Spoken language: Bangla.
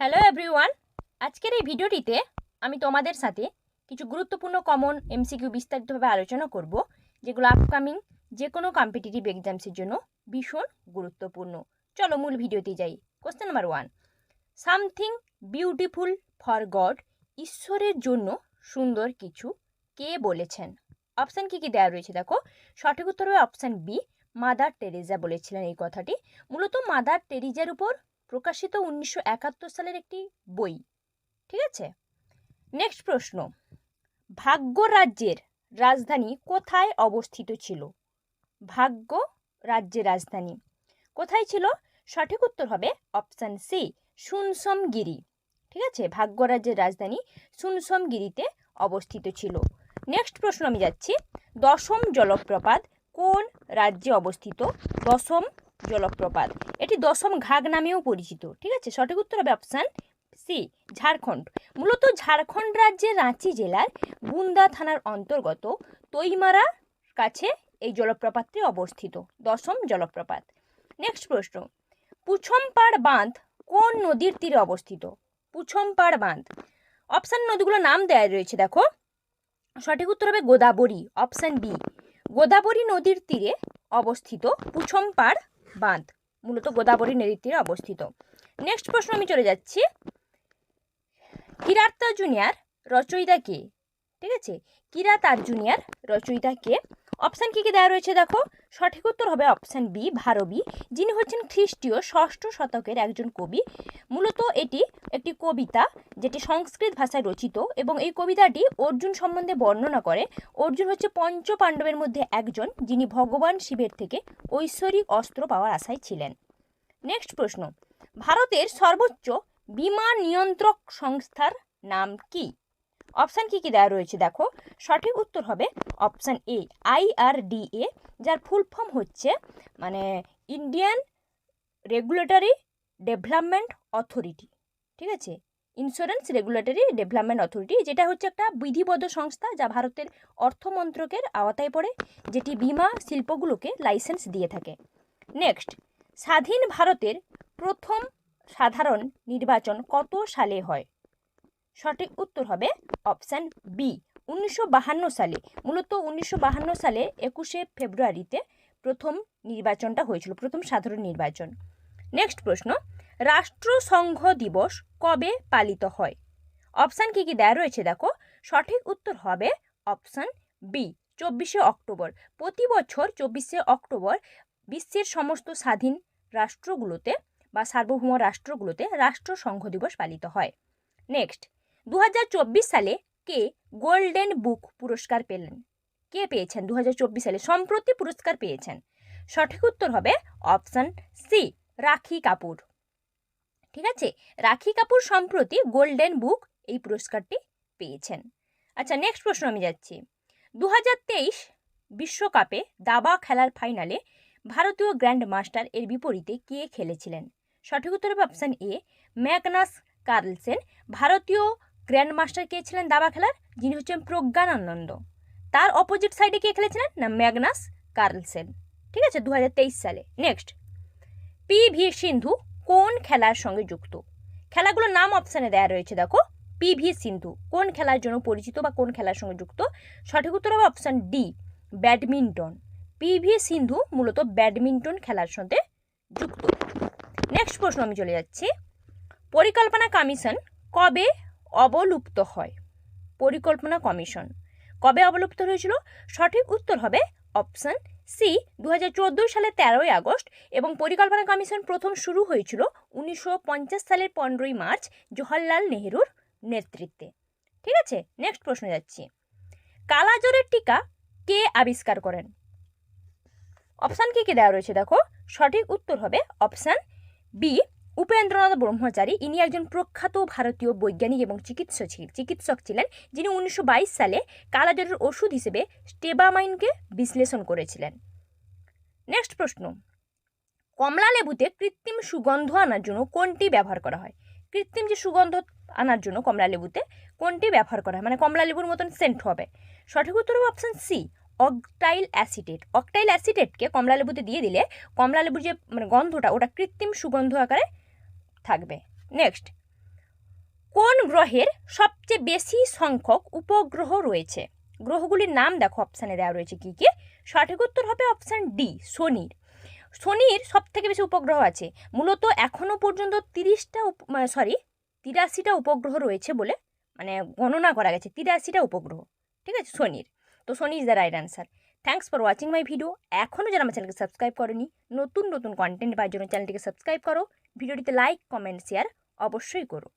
হ্যালো এভরিওয়ান আজকের এই ভিডিওটিতে আমি তোমাদের সাথে কিছু গুরুত্বপূর্ণ কমন এমসিকিউ বিস্তারিতভাবে আলোচনা করব, যেগুলো আপকামিং যে কোনো কম্পিটিটিভ এক্সামসের জন্য ভীষণ গুরুত্বপূর্ণ। চলো মূল ভিডিওতে যাই। Question number one something beautiful for god ঈশ্বরের জন্য সুন্দর কিছু কে বলেছেন? অপশান কী কী দেওয়া রয়েছে দেখো? সঠিক উত্তর হবে অপশান বি মাদার টেরেজা বলেছিলেন এই কথাটি। মূলত মাদার টেরিজার উপর প্রকাশিত উনিশশো একাত্তর সালের একটি বই, ঠিক আছে? নেক্সট প্রশ্ন, ভাগ্য রাজ্যের রাজধানী কোথায় অবস্থিত ছিল? ভাগ্য রাজ্যের রাজধানী কোথায় ছিল? সঠিক উত্তর হবে অপশান সি সুনসমগিরি ঠিক আছে? ভাগ্য রাজ্যের রাজধানী সুনসমগিরিতে অবস্থিত ছিল। নেক্সট প্রশ্ন আমি যাচ্ছি, দশম জলপ্রপাত কোন রাজ্যে অবস্থিত? দশম জলপ্রপাত। এটি দশম ঘাগ নামেও পরিচিত, ঠিক আছে? সঠিক উত্তর হবে অপশান সি ঝাড়খণ্ড। মূলত ঝাড়খণ্ড রাজ্যের রাঁচি জেলার বুন্দা থানার অন্তর্গত তৈমারার কাছে এই জলপ্রপাতটি অবস্থিত, দশম জলপ্রপাত। নেক্সট প্রশ্ন, পুছমপাড় বাঁধ কোন নদীর তীরে অবস্থিত? পুছমপাড় বাঁধ। অপশান নদীগুলোর নাম দেওয়া রয়েছে, দেখো। সঠিক উত্তর হবে গোদাবরী, অপশান বি গোদাবরী নদীর তীরে অবস্থিত পুছমপাড় বাঁধ, মূলত গোদাবরী নদীর তীরে অবস্থিত। নেক্সট প্রশ্ন আমি চলে যাচ্ছি। কিরাত জুনিয়র রচয়িতা কে? ঠিক আছে? কিরাত আর জুনিয়র রচয়িতা কে? অপশান কী কী দেওয়া রয়েছে দেখো? সঠিক উত্তর হবে অপশান বি ভারবী। যিনি হচ্ছেন খ্রিস্টীয় ষষ্ঠ শতকের একজন কবি। মূলত এটি একটি কবিতা যেটি সংস্কৃত ভাষায় রচিত এবং এই কবিতাটি অর্জুন সম্বন্ধে বর্ণনা করে। অর্জুন হচ্ছে পঞ্চ পাণ্ডবের মধ্যে একজন যিনি ভগবান শিবের থেকে ঐশ্বরিক অস্ত্র পাওয়ার আশায় ছিলেন। নেক্সট প্রশ্ন। ভারতের সর্বোচ্চ বিমান নিয়ন্ত্রক সংস্থার নাম কি? অপশান কি কি দেওয়া রয়েছে দেখো? সঠিক উত্তর হবে অপশান এ আইআরডিএ যার ফুল ফর্ম হচ্ছে মানে ইন্ডিয়ান রেগুলেটরি ডেভেলপমেন্ট অথরিটি ঠিক আছে? ইন্স্যুরেন্স রেগুলেটরি ডেভেলপমেন্ট অথরিটি যেটা হচ্ছে একটা বিধিবদ্ধ সংস্থা যা ভারতের অর্থমন্ত্রকের আওতায় পড়ে, যেটি বিমা শিল্পগুলোকে লাইসেন্স দিয়ে থাকে। নেক্সট স্বাধীন ভারতের প্রথম সাধারণ নির্বাচন কত সালে হয়? সঠিক উত্তর হবে অপশান বি। উনিশশো সালে, মূলত উনিশশো সালে একুশে ফেব্রুয়ারিতে প্রথম নির্বাচনটা হয়েছিল, প্রথম সাধারণ নির্বাচন। নেক্সট প্রশ্ন, রাষ্ট্রসংঘ দিবস কবে পালিত হয়? অপশান কী কী দেওয়া রয়েছে দেখো। সঠিক উত্তর হবে অপশান বি, চব্বিশে অক্টোবর। প্রতি বছর চব্বিশে অক্টোবর বিশ্বের সমস্ত স্বাধীন রাষ্ট্রগুলোতে বা সার্বভৌম রাষ্ট্রগুলোতে রাষ্ট্রসংঘ দিবস পালিত হয়। নেক্সট দু হাজার চব্বিশ সালে কে গোল্ডেন বুক পুরস্কার পেলেন? কে পেয়েছেন দু হাজার চব্বিশ সালে? সম্প্রতি পুরস্কার পেয়েছেন। সঠিক উত্তর হবে অপশান সি, রাখি কাপুর। ঠিক আছে? রাখি কাপুর সম্প্রতি গোল্ডেন বুক এই পুরস্কারটি পেয়েছেন। আচ্ছা নেক্সট প্রশ্ন আমি যাচ্ছি। দু বিশ্বকাপে দাবা খেলার ফাইনালে ভারতীয় গ্র্যান্ড মাস্টার এর বিপরীতে কে খেলেছিলেন? সঠিক উত্তর হবে অপশান এ ম্যাগনাস কার্লসেন। ভারতীয় গ্র্যান্ড মাস্টার কে ছিলেন দাবা খেলার? যিনি হচ্ছেন প্রজ্ঞানন্দ। তার অপোজিট সাইডে কে খেলেছিলেন? না, ম্যাগনাস কার্লসেন। ঠিক আছে দু হাজার তেইশ সালে। নেক্সট পি ভি সিন্ধু কোন খেলার সঙ্গে যুক্ত? খেলাগুলোর নাম অপশানে দেওয়া রয়েছে, দেখো। পি ভি সিন্ধু কোন খেলার জন্য পরিচিত বা কোন খেলার সঙ্গে যুক্ত? সঠিক উত্তর হবে option D badminton. P V Sindhu মূলত ব্যাডমিন্টন খেলার সঙ্গে যুক্ত। নেক্সট প্রশ্ন আমি চলে যাচ্ছি। পরিকল্পনা কমিশন কবে অবলুপ্ত হয়। পরিকল্পনা কমিশন। কবে অবলুপ্ত হয়েছিল? সঠিক উত্তর হবে অপশান সি দু সালের তেরোই আগস্ট এবং পরিকল্পনা কমিশন প্রথম শুরু হয়েছিল উনিশশো পঞ্চাশ সালের পনেরোই মার্চ জওহরলাল নেহরুর নেতৃত্বে। ঠিক আছে? নেক্সট প্রশ্ন যাচ্ছি। কালাজ্বরের টিকা কে আবিষ্কার করেন? অপশান কি কি দেওয়া রয়েছে দেখো। সঠিক উত্তর হবে অপশান বি উপেন্দ্রনাথ ব্রহ্মচারী, ইনি একজন প্রখ্যাত ভারতীয় বৈজ্ঞানিক এবং চিকিৎসক চিকিৎসক ছিলেন, যিনি উনিশশো বাইশ সালে কালাজ্বরের ওষুধ হিসেবে স্টেবামাইনকে বিশ্লেষণ করেছিলেন। নেক্সট প্রশ্ন। কমলা লেবুতে কৃত্রিম সুগন্ধ আনার জন্য কোনটি ব্যবহার করা হয়? কৃত্রিম যে সুগন্ধ আনার জন্য কমলা লেবুতে কোনটি ব্যবহার করা হয়? মানে কমলা লেবুর মতন সেন্ট হবে। সঠিক উত্তর হবে option C octyl acetate octyl অ্যাসিটেটকে কমলা লেবুতে দিয়ে দিলে কমলা লেবুর যে মানে গন্ধটা, ওটা কৃত্রিম সুগন্ধ আকারে থাকবে। নেক্সট কোন গ্রহের সবচেয়ে বেশি সংখ্যক উপগ্রহ রয়েছে? গ্রহগুলির নাম দেখো অপশানে দেওয়া রয়েছে কী কী? সঠিক উত্তর হবে অপশান ডি শনির। শনির সব থেকে বেশি উপগ্রহ আছে। মূলত এখনও পর্যন্ত তিরিশটা সরি তিরাশিটা উপগ্রহ রয়েছে বলে মানে গণনা করা গেছে, তিরাশিটা উপগ্রহ। ঠিক আছে? শনির। তো Shani is the right answer thanks for watching my video এখনও যারা আমার চ্যানেলকে সাবস্ক্রাইব করেনি, নতুন নতুন কন্টেন্ট পাওয়ার জন্য চ্যানেলটিকে সাবস্ক্রাইব করো। ভিডিওটিতে লাইক কমেন্ট শেয়ার অবশ্যই করো।